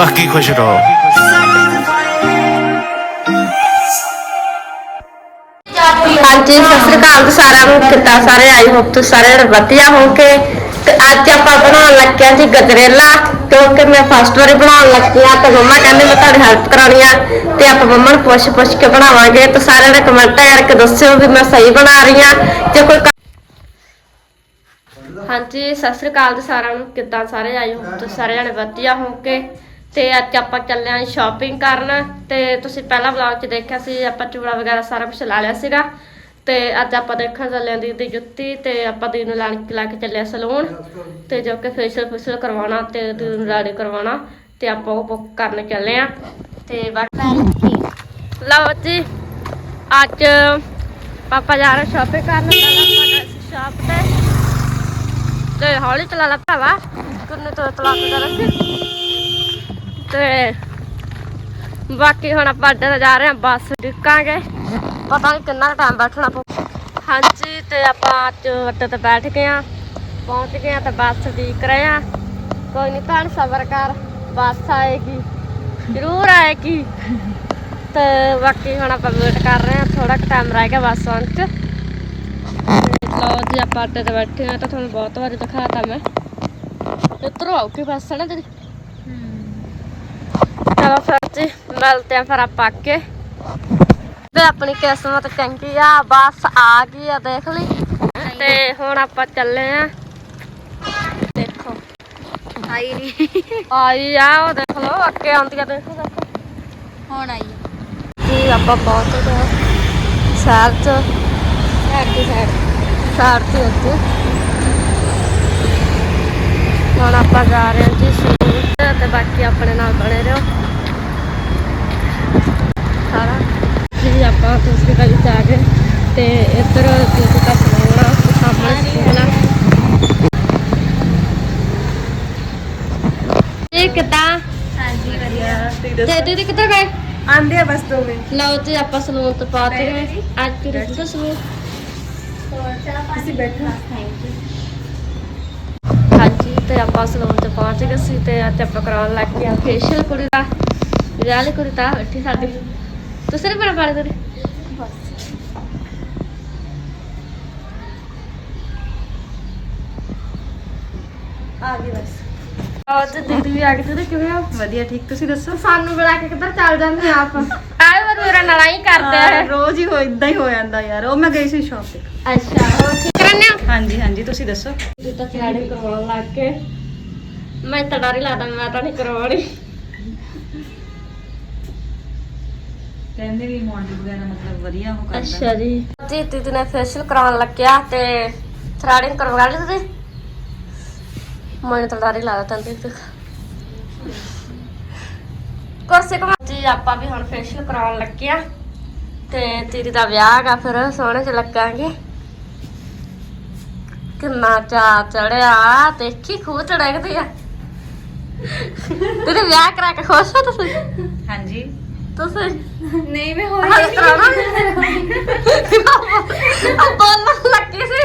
ਬਾਕੀ ਖੁਸ਼ ਰਹੋ। ਹਾਂਜੀ ਸਤਿ ਸ੍ਰੀ ਅਕਾਲ ਜੀ ਸਾਰਿਆਂ ਨੂੰ। ਕਿੱਦਾਂ ਸਾਰੇ ਆਈ ਹੋਪ ਤੁਸੀਂ ਸਾਰੇ ਜਣੇ ਵਧੀਆ ਹੋਗੇ ਤੇ ਅੱਜ ਆਪਾਂ ਬਣਾਉਣ ਲੱਗੇ ਹਾਂ ਜੀ ਗਜਰੇਲਾ। ਕਿਉਂਕਿ ਮੈਂ ਫਸਟ ਵਾਰੀ ਬਣਾਉਣ ਲੱਗੀ ਹਾਂ ਤੇ ਮੰਮਾ ਕਹਿੰਦੇ ਮੈਂ ਤੁਹਾਡੀ ਹੈਲਪ ਕਰਾਉਣੀ ਆ। ਤੇ ਆਪਾਂ ਮੰਮਾ ਨੂੰ ਪੁੱਛ ਪੁੱਛ ਕੇ ਬਣਾਵਾਂਗੇ। ਤੇ ਸਾਰਿਆਂ ਨੇ ਕਮੈਂਟ ਕਰਕੇ ਦੱਸਿਓ ਵੀ ਮੈਂ ਸਹੀ ਬਣਾ ਰਹੀ ਹਾਂ ਜੇ ਕੋਈ ਹਾਂਜੀ ਸਤਿ ਸ੍ਰੀ ਅਕਾਲ ਜੀ ਸਾਰਿਆਂ ਨੂੰ। ਕਿੱਦਾਂ ਸਾਰੇ ਆਏ ਹੋ? ਤੁਸੀਂ ਸਾਰੇ ਜਣੇ ਵਧੀਆ ਹੋਗੇ ਤੇ ਅੱਜ ਆਪਾਂ ਚੱਲੇ ਆਂ ਸ਼ਾਪਿੰਗ ਕਰਨ ਤੇ ਤੁਸੀਂ ਪਹਿਲਾਂ ਵਲੌਗ 'ਚ ਦੇਖਿਆ ਸੀ, ਆਪਾਂ ਚੂੜਾ ਵਗੈਰਾ ਸਾਰਾ ਕੁਝ ਲਾ ਲਿਆ ਸੀਗਾ। ਤੇ ਅੱਜ ਆਪਾਂ ਦੇਖਣ ਚੱਲੇ ਆਂ ਦੀ ਜੁੱਤੀ ਤੇ ਆਪਾਂ ਦੀ ਨੂੰ ਲਾਣ ਲਾ ਕੇ ਚੱਲੇ ਆਂ ਸਲੂਨ। ਤੇ ਜੋ ਕਿ ਫੇਸ਼ੀਅਲ ਫੇਸ਼ੀਅਲ ਕਰਵਾਉਣਾ ਤੇ ਦੀ ਨੂੰ ਰਾਡੀ ਕਰਵਾਉਣਾ ਤੇ ਆਪਾਂ ਉਹ ਬੁੱਕ ਕਰਨ ਚੱਲੇ ਆਂ। ਤੇ ਬਾਕੀ ਲਓ ਜੀ, ਅੱਜ ਪਾਪਾ ਜਾ ਰਹੇ ਸ਼ਾਪਿੰਗ ਕਰਨ ਪਹਿਲਾਂ ਆਪਾਂ ਗਏ ਸ਼ਾਪ ਤੇ। ਤੇ ਹੌਲੀ ਚਲਾ ਲਾ ਭਰਾਵਾ। ਕਿੰਨੇ ਤੋਂ ਚਲਾ ਕੇ ਰੱਖੀ ਤੇ ਬਾਕੀ ਹੁਣ ਆਪਾਂ ਅੱਡੇ ਤੇ ਜਾ ਰਹੇ ਹਾਂ, ਬੱਸ ਡਿੱਕਾਂਗੇ। ਪਤਾ ਨਹੀਂ ਕਿੰਨਾ ਟਾਈਮ ਬੈਠਣਾ ਪਊ। ਹਾਂਜੀ, ਤੇ ਆਪਾਂ ਅੱਜ ਅੱਡੇ ਤੇ ਬੈਠ ਗਏ ਆ ਪਹੁੰਚ ਗਏ ਆ ਤੇ ਬੱਸ ਉਡੀਕ ਰਹੇ ਆ ਕੋਈ ਨਹੀਂ ਭੈਣ ਸਬਰ ਕਰ, ਬੱਸ ਆਏਗੀ, ਜ਼ਰੂਰ ਆਏਗੀ। ਤੇ ਬਾਕੀ ਹੁਣ ਆਪਾਂ ਵੇਟ ਕਰ ਰਹੇ ਆ ਥੋੜਾ ਟਾਈਮ ਰਹਿ ਗਿਆ ਬੱਸ ਆਉਣ ਚ। ਤੇ ਲਓ ਜੀ, ਆਪਾਂ ਅੱਡੇ ਤੇ ਬੈਠੇ ਆ ਤਾਂ ਤੁਹਾਨੂੰ ਬਹੁਤ ਵਾਰੀ ਦਿਖਾਤਾ ਮੈਂ। ਇੱਧਰੋਂ ਆਉਗੀ ਬੱਸ ਨਾ ਤੇਰੀ? ਚਲੋ ਫਿਰ ਜੀ ਮਿਲਦੇ ਆ ਫਿਰ ਆਪਾਂ ਅੱਗੇ। ਤੇ ਆਪਣੀ ਕਿਸਮਤ ਚੰਗੀ ਆ ਬੱਸ ਆ ਗਈ ਆ ਦੇਖ ਲਈ। ਤੇ ਹੁਣ ਆਪਾਂ ਚੱਲੇ ਆ ਦੇਖੋ। ਆਈ ਨਹੀਂ ਆਈ ਆ ਉਹ ਦੇਖ ਲਓ ਅੱਗੇ ਆਉਂਦੀ ਆ ਦੇਖੋ ਦੇਖੋ ਹੁਣ ਆਈ ਜੀ ਆਪਾਂ ਪਹੁੰਚ ਗਏ ਸ਼ਹਿਰ ਚ। ਸਾਈਡ ਦੀ ਸਾਈਡ ਸ਼ਹਿਰ ਅੱਗੇ ਹੁਣ ਆਪਾਂ ਜਾ ਰਹੇ ਹਾਂ ਜੀ ਸੂਟ ਤੇ ਬਾਕੀ ਆਪਣੇ ਨਾਲ ਬਣੇ ਰਹੋ। ਸਾਰਾ। ਜੀ ਆਪਾਂ ਦੂਸਰੀ ਗਲੀ ਚ ਆ ਗਏ ਤੇ ਇੱਧਰ ਦੀਦੀ ਦਾ ਸਲੂਨ ਆ ਤੇ ਸਾਹਮਣੇ ਆ ਇਹ ਕਿੱਦਾਂ? ਹਾਂਜੀ ਵਧੀਆ। ਤੇ ਦੀਦੀ ਕਿੱਧਰ ਗਏ? ਆਂਦੇ ਆ ਬਸ ਦੋ ਮਿੰਟ ਲਓ ਜੀ ਆਪਾਂ ਸਲੂਨ ਤੋਂ ਗਏ ਅੱਜ ਫਿਰ ਇਸ ਸਲੂਨ। ਤੁਸੀਂ ਬੈਠੋ। ਹਾਂਜੀ ਤੇ ਆਪਾਂ ਸਲੂਨ ਤੇ ਪਹੁੰਚ ਗਏ ਸੀ ਤੇ ਅੱਜ ਆਪਾਂ ਕਰਾਉਣ ਲੱਗ ਗਏ ਫੇਸ਼ੀਅਲ ਕੁੜੀ ਦਾ। ਵਿਆਹ ਕੁੜੀ ਤਾਂ ਬੈਠੀ ਸਾਡੀ। ਨਹੀਂ ਬਣਾ ਪਾੜੇ ਤੇਰੇ ਆ ਗਈ ਬਸ। ਆਹ ਤੇ ਦੀਦੀ ਵੀ ਆ ਗਈ ਤੇ ਕਿਵੇਂ ਆ? ਵਧੀਆ ਠੀਕ। ਤੁਸੀਂ ਦੱਸੋ? ਸਾਨੂੰ ਬੁਲਾ ਕੇ ਕਿੱਧਰ ਚੱਲ ਜਾਂਦੇ ਆਪ? ਆਏ ਵਾਰ ਮੇਰਾ ਨਾਲ ਹੀ ਕਰਦੇ ਆ। ਰੋਜ਼ ਹੀ ਹੋ ਇਦਾਂ ਹੀ ਹੋ ਜਾਂਦਾ ਯਾਰ। ਉਹ ਮੈਂ ਗਈ ਸੀ ਸ਼ਾਪ ਤੇ। ਅੱਛਾ ਹੋਰ ਕੀ ਕਰਨੇ ਆ ਹਾਂਜੀ ਹਾਂਜੀ ਤੁਸੀਂ ਦੱਸੋ? ਤੂੰ ਤਾਂ ਥਰੈਡਿੰਗ ਕਰਵਾਉਣ ਲੱਗ ਕੇ ਮੈਂ ਤਾਂ ਡਰ ਹੀ ਲੱਗਦਾ ਮੈਂ ਤਾਂ ਨਹੀਂ ਕਰਵਾਉਣੀ। ਕਹਿੰਦੇ ਵੀ ਮਾਡਲ ਵਗੈਰਾ ਮਤਲਬ ਵਧੀਆ ਹੋ ਅੱਛਾ ਜੀ। ਜੀ ਦੀਦੀ ਨੇ ਫੇਸ਼ੀਅਲ ਕਰਾਉਣ ਲੱਗਿਆ ਤੇ ਥਰੈਡਿੰਗ ਕਰਵਾ ਲਈ ਤੁਸੀਂ? ਮੈਨੂੰ ਤਾਂ ਡਰ ਹੀ ਲੱਗਦਾ ਤੈਨੂੰ ਦੇਖ ਕੁਰਸੀ ਕਮਾ ਜੀ ਆਪਾਂ ਵੀ ਹੁਣ ਫੇਸ਼ੀਅਲ ਕਰਾਉਣ ਲੱਗਿਆ ਤੇ ਦੀਦੀ ਦਾ ਵਿਆਹ ਹੈਗਾ ਫਿਰ ਸੋਹਣੇ ਚ ਲੱਗਾਂਗੇ। ਕਿੰਨਾ ਚਾ ਚੜਿਆ ਦੇਖੀ ਖੂਹ ਚੜਕਦੀ ਆ। ਤੇਰੇ ਵਿਆਹ ਕਰਾ ਕੇ ਖੁਸ਼ ਹੋ ਤੁਸੀਂ? ਹਾਂਜੀ। ਤੁਸੀਂ ਨਹੀਂ ਮੈਂ ਹੱਥ ਕਰਾਉਣਾ ਆ ਬੋਲਣ ਲੱਗੀ ਸੀ।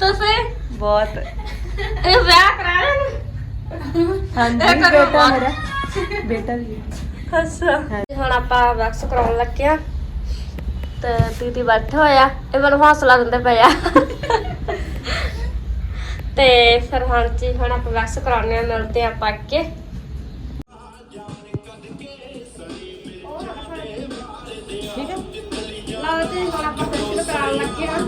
ਤੁਸੀਂ ਬਹੁਤ। ਇਹ ਵਿਆਹ ਕਰਾ ਰਹੇ ਹਾਂਜੀ ਬੇਟਾ। ਮੇਰਾ। ਬੇਟਾ ਵੀ। ਅੱਛਾ। ਹੁਣ ਆਪਾਂ ਵੈਕਸ ਕਰਾਉਣ ਲੱਗੇ ਆ ਤੇ ਦੀਦੀ ਬੈਠੇ ਹੋਏ ਆ। ਇਹ ਮੈਨੂੰ ਹੌਸਲਾ ਦਿੰਦੇ ਪਏ ਆ। ਤੇ ਫਿਰ ਹੁਣ ਜੀ ਹੁਣ ਆਪਾਂ ਵੈਕਸ ਕਰਾਉਣੇ ਆ ਮਿਲਦੇ ਆ ਆਪਾਂ ਹੁਣ ਆਪਾਂ ਫੇਸ਼ੀਅਲ ਕਰਾਉਣ ਲੱਗੇ ਆ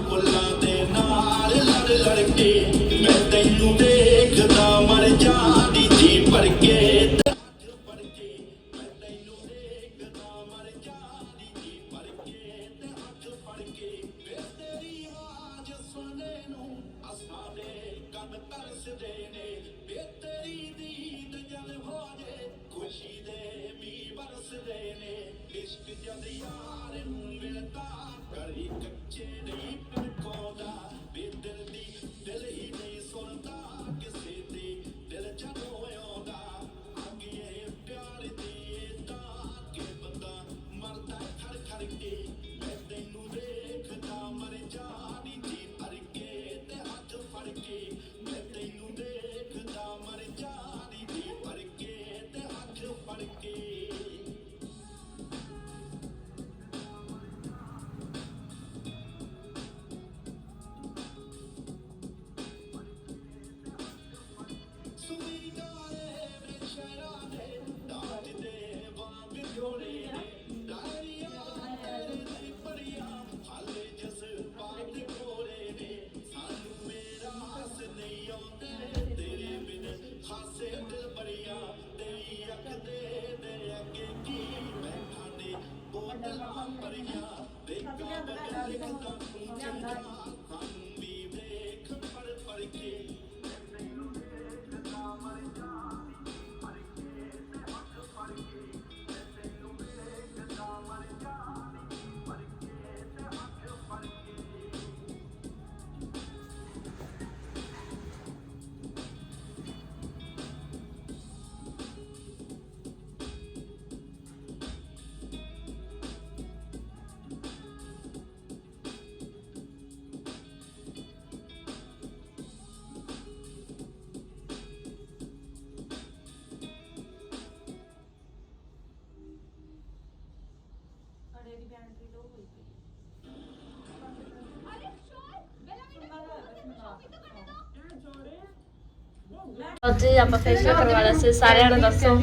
ਜੀ ਆਪਾਂ ਫੇਸ਼ੀਅਲ ਸੀ ਸਾਰਿਆਂ ਨੂੰ ਦੱਸੋ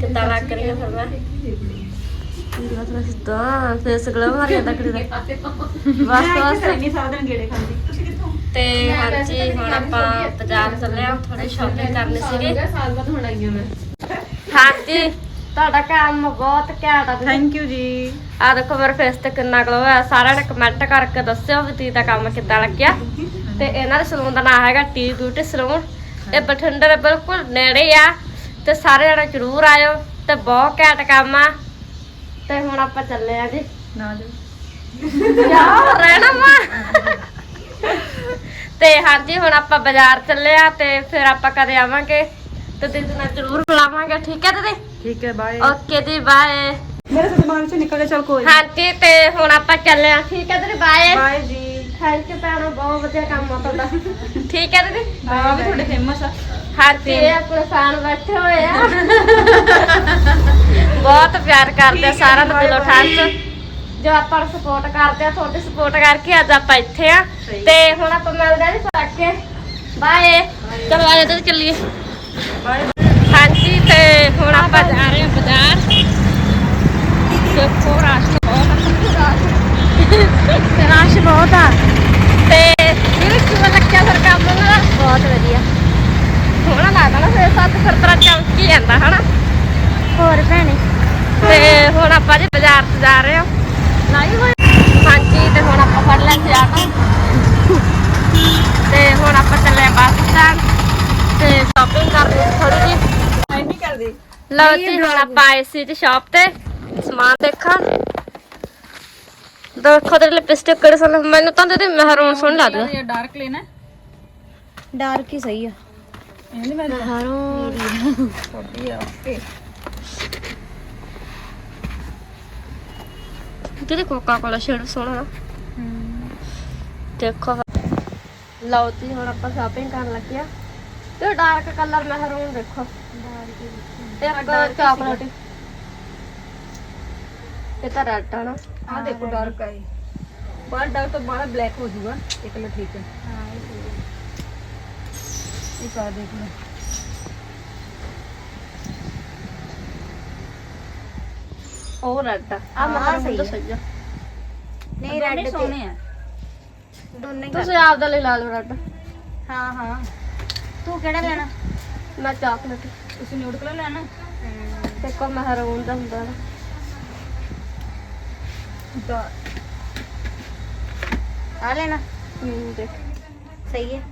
ਕਿੱਦਾਂ ਲੱਗ ਰਹੀ ਹੈ ਫਿਰ ਮੈਂ। ਤਾਂ ਫੇਸ ਗਲੋ ਮਾਰੀ ਜਾਂਦਾ ਕੁੜੀ ਦਾ। ਬਸ ਬਸ। ਇੰਨੀ ਸਾਰਾ ਦਿਨ ਗੇੜੇ ਖਾਂਦੀ। ਤੁਸੀਂ ਕਿੱਥੋਂ? ਤੇ ਹਾਂਜੀ ਹੁਣ ਆਪਾਂ ਬਾਜ਼ਾਰ ਚੱਲੇ ਆ ਥੋੜੀ ਸ਼ਾਪਿੰਗ ਕਰਨੀ ਸੀਗੀ। ਸਾਲ ਬਾਅਦ ਹੁਣ ਆਈਆਂ ਮੈਂ। ਹਾਂਜੀ। ਤੁਹਾਡਾ ਕੰਮ ਬਹੁਤ ਘੈਂਟ ਆ ਤੁਸੀਂ। ਥੈਂਕ ਯੂ ਜੀ। ਆ ਦੇਖੋ ਮੇਰੇ ਫੇਸ ਤੇ ਕਿੰਨਾ ਗਲੋ ਹੈ ਸਾਰਿਆਂ ਨੇ ਕਮੈਂਟ ਕਰਕੇ ਦੱਸਿਓ ਵੀ ਤੀ ਦਾ ਕੰਮ ਕਿੱਦਾਂ ਲੱਗਿਆ। ਤੇ ਇਹਨਾਂ ਦੇ ਸਲੂਨ ਦਾ ਨਾਮ ਹੈਗਾ ਟੀ ਬਿਊਟੀ ਸਲੂਨ ਇਹ ਬਠਿੰਡੇ ਦੇ ਬਿਲਕੁਲ ਨੇੜੇ ਆ ਤੇ ਸਾਰੇ ਜਣੇ ਜ਼ਰੂਰ ਆਇਓ ਤੇ ਬਹੁਤ ਘੈਂਟ ਕੰਮ ਆ। ਤੇ ਹੁਣ ਆਪਾਂ ਚੱਲੇ ਆ ਜੀ। ਨਾ ਜੀ ਯਾਰ ਰਹਿਣਾ ਮਾ ਤੇ ਹਾਂਜੀ ਹੁਣ ਆਪਾਂ ਬਾਜ਼ਾਰ ਚੱਲੇ ਆ ਤੇ ਫਿਰ ਆਪਾਂ ਕਦੇ ਆਵਾਂਗੇ ਤੇ ਦੀਦੀ ਨਾਲ ਜ਼ਰੂਰ ਬੁਲਾਵਾਂਗੇ ਠੀਕ ਹੈ ਦੀਦੀ? ਠੀਕ ਹੈ ਬਾਏ ਓਕੇ ਜੀ ਬਾਏ ਮੇਰੇ ਤੋਂ ਦਿਮਾਗ ਚੋਂ ਨਿਕਲ ਗਿਆ ਚਲ ਕੋਈ ਹਾਂਜੀ ਤੇ ਹੁਣ ਆਪਾਂ ਚੱਲੇ ਆ। ਠੀਕ ਹੈ ਦੀਦੀ ਬਾਏ ਬਾਏ ਜੀ। ਥੈਂਕ ਯੂ ਭੈਣੋ ਬਹੁਤ ਵਧੀਆ ਕੰਮ ਆ ਤੁਹਾਡਾ। ਠੀਕ ਹੈ ਦੀਦੀ? ਹਾਂ ਵੀ ਤੁਹਾਡੇ ਫੇਮਸ ਆ। ਹਾਂਜੀ ਇਹ ਆਪਣੇ ਫੈਨ ਬੈਠੇ ਹੋਏ ਆ। ਬਹੁਤ ਪਿਆਰ ਕਰਦੇ ਆ ਸਾਰਿਆਂ ਨੂੰ ਦਿਲੋਂ ਠਾਸ ਜੋ ਆਪਾਂ ਨੂੰ ਸਪੋਰਟ ਕਰਦੇ ਆ ਤੁਹਾਡੀ ਸਪੋਰਟ ਕਰਕੇ ਅੱਜ ਆਪਾਂ ਇੱਥੇ ਆ। ਤੇ ਹੁਣ ਆਪਾਂ ਮਿਲਦੇ ਆ ਜੀ ਫੜ ਕੇ। ਬਾਏ ਚਲੋ ਆ ਜਾ ਚੱਲੀਏ। ਬਾਏ ਹਾਂਜੀ ਤੇ ਹੁਣ ਆਪਾਂ ਜਾ ਰਹੇ ਹਾਂ ਬਾਜ਼ਾਰ। ਦੇਖੋ ਰਸ਼ ਬਹੁਤ ਆ ਰਸ਼ ਬਹੁਤ ਆ। ਤੇ ਇਹ ਕਿਵੇਂ ਲੱਗਿਆ ਫਿਰ ਕੰਮ? ਉਹਨਾਂ ਦਾ ਬਹੁਤ ਵਧੀਆ। ਸੋਹਣਾ ਲੱਗਦਾ ਨਾ ਫਿਰ ਸੱਤ ਫਿਰ ਤਰ੍ਹਾਂ ਚਮਕੀ ਜਾਂਦਾ ਹਨਾ? ਹੋਰ ਭੈਣੇ? ਤੇ ਹੁਣ ਆਪਾਂ ਜੀ ਬਾਜ਼ਾਰ 'ਚ ਜਾ ਰਹੇ ਹਾਂ। ਲਾਈ ਹੋਈ? ਹਾਂਜੀ ਤੇ ਹੁਣ ਆਪਾਂ ਫੜ ਸੀ ਆਟੋ। ਤੇ ਹੁਣ ਆਪਾਂ ਚੱਲੇ ਆ ਬੱਸ ਸਟੈਂਡ। ਤੇ ਸ਼ਾਪਿੰਗ ਕਰਨੀ ਥੋੜੀ ਜਿਹੀ। ਐ ਨਹੀਂ ਕਰਦੀ। ਲਓ ਜੀ ਹੁਣ ਆਪਾਂ ਆਏ ਸੀ ਜੀ ਸ਼ਾਪ ਤੇ। ਸਮਾਨ ਦੇਖਾਂ। ਦੇਖੋ ਤੇ ਲਿਪਸਟਿਕ ਕਿਹੜੇ ਸੋਹਣੇ ਮੈਨੂੰ ਤਾਂ ਤੇ ਮਹਿਰੂਨ ਸੋਹਣੀ ਲੱਗਦੀ। ਇਹ ਡਾਰਕ ਲੈਣਾ ਡਾਰਕ ਹੀ ਸਹੀ ਆ। ਇਹਨੇ ਮੈਂ ਮਹਿਰੂਨ ਛੋਟੀ ਆ ਓਕੇ ਤੇਰੇ ਕੋਕਾ ਕੋਲਾ ਸ਼ੇਡ ਸੋਹਣਾ ਨਾ ਦੇਖੋ। ਲਓ ਜੀ ਹੁਣ ਆਪਾਂ ਸ਼ਾਪਿੰਗ ਕਰਨ ਲੱਗੇ ਆ। ਤੇ ਡਾਰਕ ਕਲਰ ਮਹਿਰੂਨ ਦੇਖੋ। ਇੱਕ ਚਾਕਲੇਟ ਇਹ ਤਾਂ ਰੈਡ ਆ ਨਾ। ਆ ਦੇਖੋ ਡਾਰਕ ਹੈ ਬਾਹਰ ਡਾਰਕ ਤੋਂ ਬਾਹਰ ਬਲੈਕ ਹੋ ਜਾਊਗਾ ਇਹ ਕਲਰ ਠੀਕ ਹੈ। ਹਾਂ ਇਹ ਕਾ ਦੇਖ ਲਓ। ਉਹ ਰੈਡ ਆ। ਤਾਂ ਸਹੀ ਆ ਨਹੀਂ ਰੈੱਡ ਸੋਹਣੇ ਆ। ਦੋਨੇ ਤੁਸੀਂ ਆਪ ਦਾ ਲਈ ਲਾ ਲਓ ਰੈਡ ਹਾਂ ਹਾਂ। ਤੂੰ ਕਿਹੜਾ ਲੈਣਾ? ਮੈਂ ਚਾਕਲੇਟ ਤੁਸੀਂ ਨਿਊਡ ਕਲਰ ਲੈਣਾ? ਤੇ ਕੋ ਮਹਿਰੂਨ ਦਾ ਹੁੰਦਾ ਨਾ। ਆ ਲੈਣਾ ਹੂੰ ਦੇਖ ਸਹੀ ਹੈ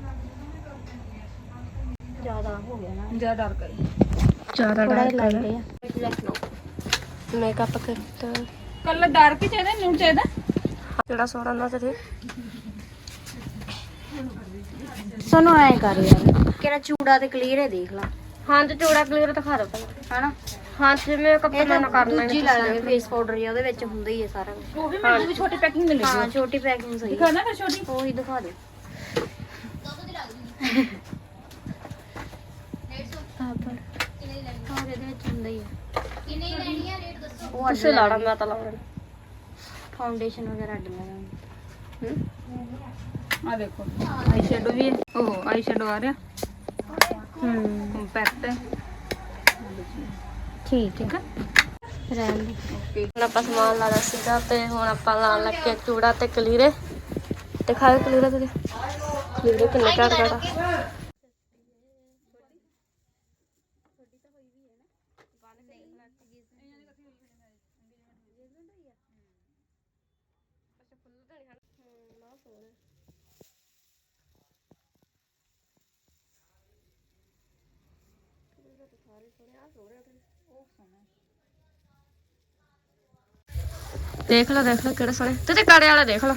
ਜ਼ਿਆਦਾ ਹੋ ਗਿਆ ਨਾ ਜ਼ਿਆਦਾ ਡਾਰਕ ਹੈ ਜ਼ਿਆਦਾ ਥੋੜਾ ਡਾਰਕ ਲਾਈਟ ਕਲਰ ਹੈ ਮੇਕਅਪ ਕਰਤਾ ਕਲਰ ਡਾਰਕ ਹੀ ਚਾਹੀਦਾ ਨਿਊਡ ਚਾਹੀਦਾ ਕਿਹੜਾ ਸੋਹਣਾ ਨਾ ਤੇ ਸਾਨੂੰ ਐ ਕਰ ਯਾਰ। ਕਿਹੜਾ ਚੂੜਾ ਤੇ ਕਲੀਅਰ ਹੈ ਦੇਖ ਲਾ। ਹਾਂ ਤੇ ਚੂੜਾ ਕਲੀਅਰ ਦਿਖਾ ਪਹਿਲਾਂ ਹਨਾ? ਹਾਂ ਇਹ ਮੈਂ ਤਾਂ ਕਰਨਾ ਦੂਜੀ ਲਾ ਲਾਂਗੇ ਫੇਸ ਪਾਊਡਰ ਜਿਹਾ ਉਹਦੇ ਵਿੱਚ ਹੁੰਦਾ ਹੀ ਹੈ ਸਾਰਾ ਕੁਝ ਉਹ ਵੀ ਮੈਨੂੰ ਵੀ ਛੋਟੀ ਪੈਕਿੰਗ ਮਿਲੇਗੀ ਹਾਂ ਛੋਟੀ ਪੈਕਿੰਗ ਸਹੀ ਦਿਖਾਣਾ ਫਿਰ ਛੋਟੀ। ਉਹੀ ਦਿਖਾ ਦੇ ਹਾਂ ਇਹਦੇ ਵਿੱਚ ਹੁੰਦਾ ਹੀ ਹੈ ਕਿੰਨੇ ਲੈਣੀ ਆ। ਰੇਟ ਦੱਸੋ ਉਹ ਤੁਸੀਂ ਲਾੜਾ ਮੈਂ ਤਾਂ ਲਾਉਣਾ ਫਾਊਂਡੇਸ਼ਨ ਵਗੈਰਾ ਅੱਡ ਲਗਾਉਂਗੇ ਆ ਦੇਖੋ। ਆਈ ਸ਼ੈਡੋ ਵੀ ਹੈ। ਉਹ ਆਈ ਸ਼ੈਡੋ ਆ ਰਿਹਾ। ਹੂੰ। ਕੰਪੈਕਟ ਹੈ। ਠੀਕ ਠੀਕ ਹੈ ਰਹਿਣ ਦੇ। ਹੁਣ ਆਪਾਂ ਸਮਾਨ ਲਾ ਲਿਆ ਸੀਗਾ ਤੇ ਹੁਣ ਆਪਾਂ ਲਾਣ ਲੱਗੇ ਚੂੜਾ ਤੇ ਕਲੀਰੇ। ਦਿਖਾਓ ਕਲੀਰੇ ਤੇ ਕਲੀਰੇ ਕਿੰਨੇ ਘੱਟ ਘੱਟ ਦੇਖ ਲੈ ਦੇਖ ਲੈ ਕਿਹੜੇ ਸੋਹਣੇ। ਤੇ ਤੇ ਕਾੜੇ ਵਾਲਾ ਦੇਖ ਲੈ।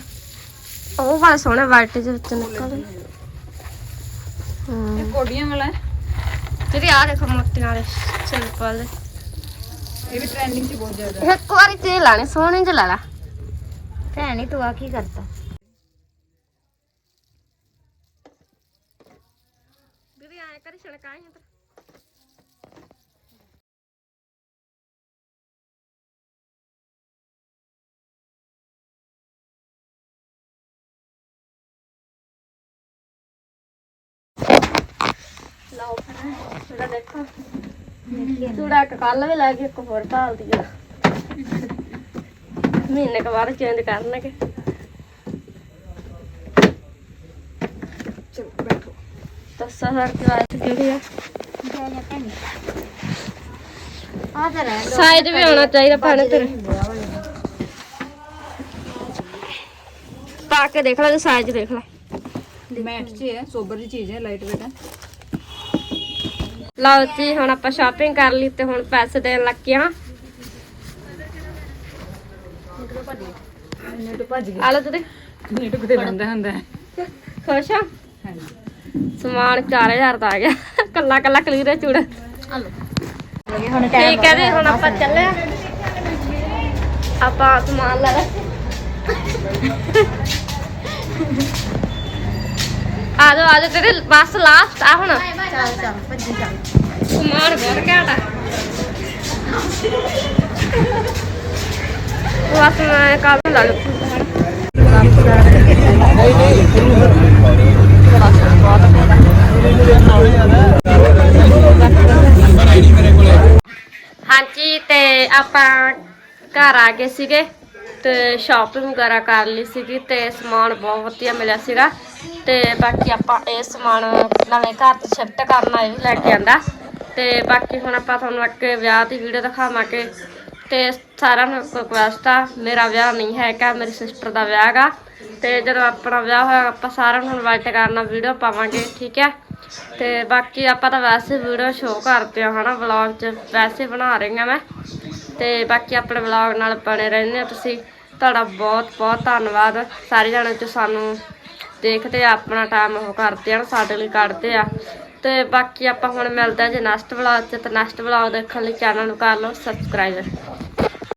ਉਹ ਵਾਲੇ ਸੋਹਣੇ ਵਾਈਟ ਜਿਹੇ ਵਿੱਚ ਨਿਕਲਦੇ। ਹੂੰ। ਇਹ ਕੋਡੀਆਂ ਵਾਲਾ ਹੈ। ਤੇ ਆ ਦੇਖੋ ਮੋਤੀਆਂ ਵਾਲੇ ਸਿੰਪਲ ਇਹ ਵੀ ਟ੍ਰੈਂਡਿੰਗ 'ਚ ਬਹੁਤ ਜ਼ਿਆਦਾ ਇੱਕ ਵਾਰੀ ਤੇ ਲਾਣੇ ਸੋਹਣੇ ਜਿਹੇ ਲਾ ਲਾ। ਭੈਣੀ ਤੂੰ ਆ ਕੀ ਕਰਤਾ ਦੀਦੀ ਆਏ ਕਰੀ ਛਣਕਾਈ ਲਾਓ ਫਿਰ ਚੂੜਾ ਦੇਖੋ। ਚੂੜਾ ਕੱਲ ਵੀ ਲੈ ਕੇ ਇੱਕ ਹੋਰ ਭਾਲਦੀ ਆ। ਮਹੀਨੇ ਕੁ ਬਾਅਦ ਚੇਂਜ ਕਰਨਗੇ। ਚਲੋ ਬੈਠੋ। ਦੱਸੋ ਸਰ ਚੁਆਇਸ ਕਿਹੜੀ ਆ? ਆ ਤਾਂ ਰਹਿ ਸਾਈਜ਼ ਵੀ ਆਉਣਾ ਚਾਹੀਦਾ ਭਾਣੇ ਤੇਰੇ। ਪਾ ਕੇ ਦੇਖ ਲੈ ਸਾਈਜ਼ ਦੇਖ ਲੈ। ਮੈਟ 'ਚ ਹੈ ਸੋਬਰ ਦੀ ਚੀਜ਼ ਹੈ ਲਾਈਟ ਵੇਟ ਹੈ ਲਓ ਜੀ, ਹੁਣ ਆਪਾਂ ਸ਼ਾਪਿੰਗ ਕਰ ਲਈ ਤੇ ਹੁਣ ਪੈਸੇ ਦੇਣ ਲੱਗੇ ਹਾਂ। ਨੇਟ ਭੱਜ ਆ ਲਓ ਤੁਸੀਂ ਗਈ ਕਿਤੇ ਬੰਦਾ ਹੁੰਦਾ ਖੁਸ਼ ਆ ਸਮਾਨ 4000 ਦਾ ਆ ਗਿਆ। ਕੱਲਾ ਕੱਲਾ ਕਲੀਅਰ ਹੈ ਚੂੜਾ। ਹੁਣ ਠੀਕ ਹੈ ਜੀ, ਹੁਣ ਆਪਾਂ ਚੱਲੇ ਆ ਆਪਾਂ ਸਮਾਨ ਲੈ ਲੈ ਆ ਜਾਓ ਆ ਜਾਓ ਤੇਰੇ ਬਸ ਲਾਸਟ ਆ ਹੁਣ। ਚੱਲ ਚੱਲ ਭੱਜੀ ਚੱਲ ਸਮਾਨ ਬਹੁਤ ਘੈਂਟ ਆ। ਬਸ ਮੈਂ ਕੱਲ ਨੂੰ ਲਾ ਲੂ ਹਾਂਜੀ ਤੇ ਆਪਾਂ ਘਰ ਆ ਗਏ ਸੀਗੇ। ਤੇ ਸ਼ਾਪਿੰਗ ਵਗੈਰਾ ਕਰ ਲਈ ਸੀਗੀ ਤੇ ਸਮਾਨ ਬਹੁਤ ਵਧੀਆ ਮਿਲਿਆ ਸੀਗਾ। ਤੇ ਬਾਕੀ ਆਪਾਂ ਇਹ ਸਮਾਨ ਨਵੇਂ ਘਰ ਤੇ ਸ਼ਿਫਟ ਕਰਨਾ ਇਹ ਵੀ ਲੈ ਕੇ ਆਂਦਾ ਤੇ ਬਾਕੀ ਹੁਣ ਆਪਾਂ ਤੁਹਾਨੂੰ ਅੱਗੇ ਵਿਆਹ ਦੀ ਵੀਡੀਓ ਦਿਖਾਵਾਂਗੇ। ਤੇ ਸਾਰਿਆਂ ਨੂੰ ਰਿਕੁਐਸਟ ਆ, ਮੇਰਾ ਵਿਆਹ ਨਹੀਂ ਹੈਗਾ, ਮੇਰੀ ਸਿਸਟਰ ਦਾ ਵਿਆਹ ਹੈਗਾ। ਤੇ ਜਦੋਂ ਆਪਣਾ ਵਿਆਹ ਹੋਇਆ, ਆਪਾਂ ਸਾਰਿਆਂ ਨੂੰ ਇਨਵਾਈਟ ਕਰਨਾ ਵੀਡੀਓ ਪਾਵਾਂਗੇ, ਠੀਕ ਹੈ? ਤੇ ਬਾਕੀ ਆਪਾਂ ਤਾਂ ਵੈਸੇ ਵੀਡੀਓ ਸ਼ੋਅ ਕਰਦੇ ਆ ਹਨਾ ਵਲੌਗ 'ਚ। ਵੈਸੇ ਬਣਾ ਰਹੀ ਹਾਂ ਮੈਂ। ਤੇ ਬਾਕੀ ਆਪਣੇ ਵਲੌਗ ਨਾਲ ਬਣੇ ਰਹਿੰਦੇ ਆ ਤੁਸੀਂ। ਤੁਹਾਡਾ ਬਹੁਤ ਬਹੁਤ ਧੰਨਵਾਦ। ਸਾਰੇ ਜਣੇ ਚ ਸਾਨੂੰ ਦੇਖਦੇ ਆ, ਆਪਣਾ ਟਾਈਮ ਉਹ ਕਰਦੇ ਆ ਸਾਡੇ ਲਈ ਕੱਢਦੇ ਆ। ਤੇ ਬਾਕੀ ਆਪਾਂ ਹੁਣ ਮਿਲਦੇ ਆ ਜੇ ਨੈਕਸਟ ਵਲੌਗ 'ਚ। ਤੇ ਨੈਕਸਟ ਵਲੌਗ ਦੇਖਣ ਲਈ ਚੈਨਲ ਨੂੰ ਕਰ ਲਓ ਸਬਸਕ੍ਰਾਈਬ